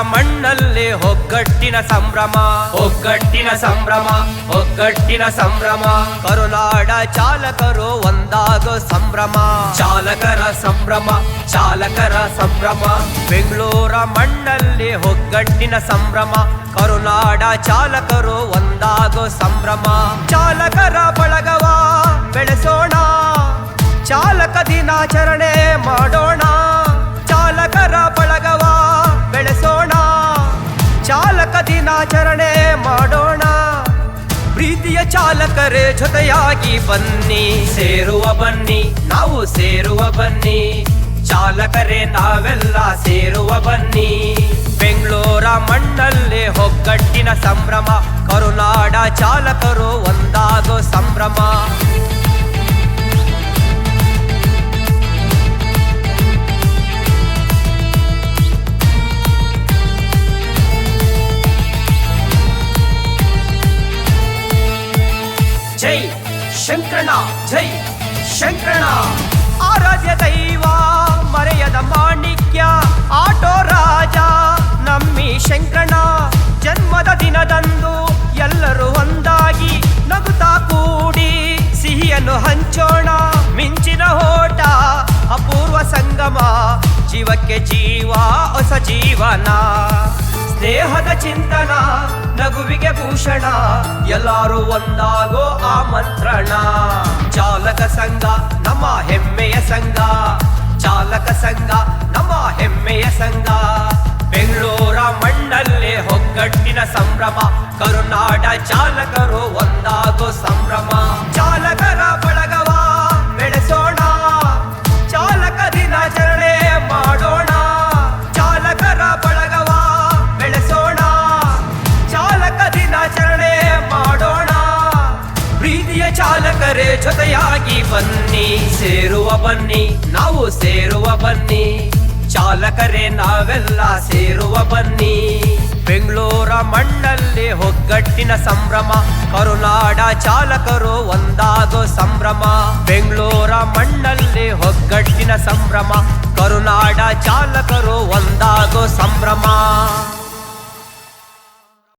ಮಣ್ಣಲ್ಲಿ ಒಗ್ಗಟ್ಟಿನ ಸಂಭ್ರಮ. ಒಗ್ಗಟ್ಟಿನ ಸಂಭ್ರಮ ಒಗ್ಗಟ್ಟಿನ ಸಂಭ್ರಮ. ಕರುನಾಡ ಚಾಲಕರು ಒಂದಾಗೋ ಸಂಭ್ರಮ. ಚಾಲಕರ ಸಂಭ್ರಮ ಚಾಲಕರ ಸಂಭ್ರಮ. ಬೆಂಗಳೂರ ಮಣ್ಣಲ್ಲಿ ಒಗ್ಗಟ್ಟಿನ ಸಂಭ್ರಮ. ಕರುನಾಡ ಚಾಲಕರು ಒಂದಾಗೋ ಸಂಭ್ರಮ. ಚಾಲಕರ ಬಳಗವ ಬೆಳೆಸೋಣ. ಚಾಲಕ ದಿನಾಚರಣೆ ಮಾಡೋಣ. ದಿನಾಚರಣೆ ಮಾಡೋಣ. ಪ್ರೀತಿಯ ಚಾಲಕರೇ, ಜೊತೆಯಾಗಿ ಬನ್ನಿ. ಸೇರುವ ಬನ್ನಿ, ನಾವು ಸೇರುವ ಬನ್ನಿ. ಚಾಲಕರೇ, ನಾವೆಲ್ಲ ಸೇರುವ ಬನ್ನಿ. ಬೆಂಗಳೂರ ಮಣ್ಣಲ್ಲಿ ಒಗ್ಗಟ್ಟಿನ ಸಂಭ್ರಮ. ಕರುನಾಡ ಚಾಲಕರು ಒಂದಾಗೋ ಸಂಭ್ರಮ. ಜೈ ಶಂಕರಣ ಜೈ ಶಂಕರಣ ಆರಾಧ್ಯ ದೈವ, ಮರೆಯದ ಮಾಣಿಕ್ಯ, ಆಟೋ ರಾಜ, ನಮ್ಮಿ ಶಂಕರಣ ಜನ್ಮದ ದಿನದಂದು ಎಲ್ಲರೂ ಒಂದಾಗಿ ನಗುತ್ತಾ ಕೂಡಿ ಸಿಹಿಯನ್ನು ಹಂಚೋಣ. ಮಿಂಚಿನ ಹೋಟ, ಅಪೂರ್ವ ಸಂಗಮ, ಜೀವಕ್ಕೆ ಜೀವ, ಹೊಸ ಜೀವನ. ಸ್ನೇಹದ ಚಿಂತನ, ನಗುವಿಗೆ ಭೂಷಣ, ಎಲ್ಲರೂ ಒಂದಾಗೋ ಆಮಂತ್ರಣ ಚಾಲಕ ಸಂಘ, ನಮ್ಮ ಹೆಮ್ಮೆಯ ಸಂಘ. ಚಾಲಕ ಸಂಘ, ನಮ್ಮ ಹೆಮ್ಮೆಯ ಸಂಘ. ಬೆಂಗಳೂರ ಮಣ್ಣಲ್ಲೇ ಒಗ್ಗಟ್ಟಿನ ಸಂಭ್ರಮ, ಕರುನಾಡ ಚಾಲಕರು ಒಂದಾಗೋ ಜೊತೆಯಾಗಿ ಬನ್ನಿ, ಸೇರುವ ಬನ್ನಿ, ನಾವು ಸೇರುವ ಬನ್ನಿ. ಚಾಲಕರೇ, ನಾವೆಲ್ಲ ಸೇರುವ ಬನ್ನಿ. ಬೆಂಗಳೂರ ಮಣ್ಣಲ್ಲಿ ಒಗ್ಗಟ್ಟಿನ ಸಂಭ್ರಮ, ಕರುನಾಡ ಚಾಲಕರು ಒಂದಾಗೋ ಸಂಭ್ರಮ. ಬೆಂಗಳೂರ ಮಣ್ಣಲ್ಲಿ ಒಗ್ಗಟ್ಟಿನ ಸಂಭ್ರಮ, ಕರುನಾಡ ಚಾಲಕರು ಒಂದಾಗೋ ಸಂಭ್ರಮ.